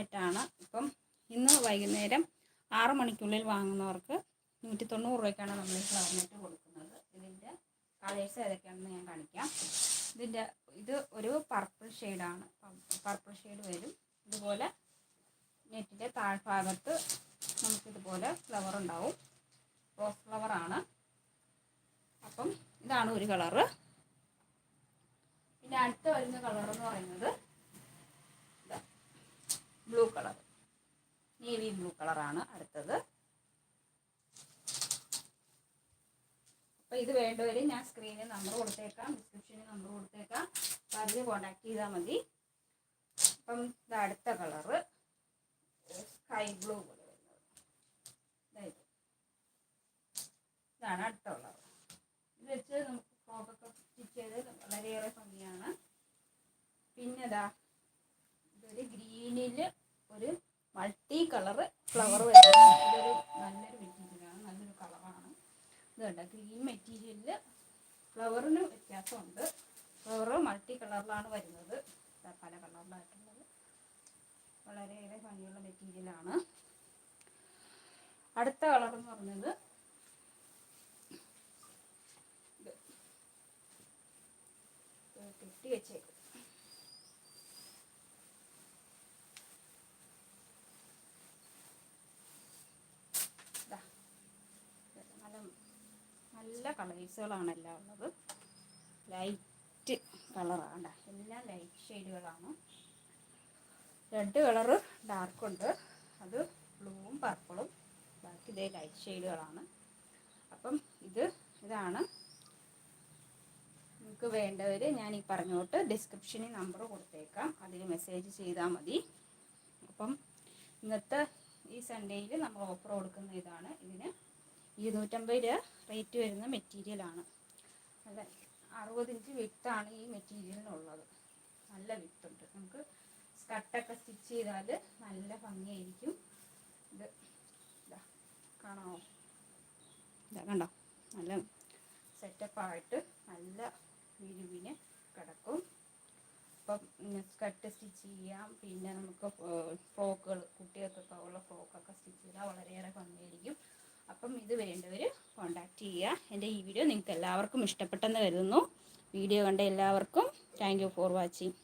നെറ്റാണ് ഇപ്പം ഇന്ന് വൈകുന്നേരം ആറ് മണിക്കുള്ളിൽ വാങ്ങുന്നവർക്ക് നൂറ്റി തൊണ്ണൂറ് രൂപയ്ക്കാണ് നമ്മൾ ഈ ഫ്ലവർ കൊടുക്കുന്നത്. ഇതിന്റെ കളേഴ്സ് ഏതൊക്കെയാണെന്ന് ഞാൻ കാണിക്കാം. ഇതിന്റെ ഇത് ഒരു പർപ്പിൾ ഷെയ്ഡാണ് പർപ്പിൾ ഷെയ്ഡ് വരും. ഇതുപോലെ നെറ്റിന്റെ താഴ്ഭാഗത്ത് നമുക്കിതുപോലെ ഫ്ലവർ ഉണ്ടാവും. റോസ് ഫ്ലവർ ആണ്. അപ്പം ഇതാണ് ഒരു കളറ് പിന്നെ അടുത്ത വരുന്ന കളർ എന്ന് പറയുന്നത് ബ്ലൂ കളർ നേവി ബ്ലൂ കളറാണ് അടുത്തത്. അപ്പോൾ ഇത് വേണ്ടവര് ഞാൻ സ്ക്രീനിൽ നമ്പർ കൊടുത്തേക്കാം ഡിസ്ക്രിപ്ഷനിൽ നമ്പർ കൊടുത്തേക്കാം. അതിൽ കോണ്ടാക്ട് ചെയ്താൽ മതി. അപ്പം ഇത് അടുത്ത കളറ് സ്കൈ ബ്ലൂ പോലെ വരുന്നത്. ഇതാണ് അടുത്ത കളർ ഇത് വെച്ച് നമുക്ക് ഫ്രോക്കൊക്കെ സ്റ്റിച്ച് ചെയ്ത് വളരെയേറെ ഭംഗിയാണ്. പിന്നെ ഇതാ ഇതൊരു ഗ്രീനിൽ ഒരു മൾട്ടി കളറ് ഫ്ലവർ വരുന്നത്. നല്ലൊരു മെറ്റീരിയലാണ് നല്ലൊരു കളറാണ്. ഇത് കണ്ട ഗ്രീൻ മെറ്റീരിയലിൽ ഫ്ലവറിന് വ്യത്യാസമുണ്ട്. ഫ്ലവർ മൾട്ടി കളറിലാണ് വരുന്നത്. പല കളറിലായിട്ടുള്ളത്. വളരെയേറെ ഭംഗിയുള്ള മെറ്റീരിയലാണ്. അടുത്ത കളർ എന്ന് പറഞ്ഞത് കെട്ടി വെച്ചേക്കും ദാ. ഇത് നല്ല നല്ല കളേഴ്സുകളാണ് എല്ലാം ഉള്ളത്. ലൈറ്റ് കളറാണ് എല്ലാം ലൈറ്റ് ഷെയ്ഡുകളാണ് റെഡ് കളറ് ഡാർക്കുണ്ട് അത് ബ്ലൂവും പർപ്പിളും ബാക്കി ഇതേ ലൈറ്റ് ഷെയ്ഡുകളാണ് അപ്പം ഇത് ഇതാണ്. നിങ്ങൾക്ക് വേണ്ടവർ ഞാൻ ഈ പറഞ്ഞോട്ട് ഡിസ്ക്രിപ്ഷനിൽ നമ്പർ കൊടുത്തേക്കാം. അതിൽ മെസ്സേജ് ചെയ്താൽ മതി. അപ്പം ഇന്നത്തെ ഈ സൺഡേയിൽ നമ്മൾ ഓഫർ കൊടുക്കുന്ന ഇതാണ്. ഇതിന് ഇരുന്നൂറ്റമ്പത് രൂപ റേറ്റ് വരുന്ന മെറ്റീരിയലാണ് നല്ല അറുപത് ഇഞ്ച് വിത്താണ് ഈ മെറ്റീരിയലിനുള്ളത് നല്ല വിത്തുണ്ട്. നമുക്ക് സ്കട്ടൊക്കെ സ്റ്റിച്ച് ചെയ്താൽ നല്ല ഭംഗിയായിരിക്കും. ഇത് ഇതാ കാണാമോ ഇതാ കണ്ടോ? നല്ല സെറ്റപ്പായിട്ട് നല്ല വിരുവിന് കിടക്കും. അപ്പം സ്കർട്ട് സ്റ്റിച്ച് ചെയ്യാം. പിന്നെ നമുക്ക് ഫ്രോക്കുകൾ കുട്ടികൾക്കൊക്കെ ഉള്ള ഫ്രോക്കൊക്കെ സ്റ്റിച്ച് ചെയ്താൽ വളരെയേറെ ഭംഗിയായിരിക്കും അപ്പം ഇത് വേണ്ടവർ കോണ്ടാക്ട് ചെയ്യുക. എന്റെ ഈ വീഡിയോ നിങ്ങൾക്ക് എല്ലാവർക്കും ഇഷ്ടപ്പെട്ടെന്ന് കരുതുന്നു. വീഡിയോ കണ്ട എല്ലാവർക്കും താങ്ക് ഫോർ വാച്ചിങ്.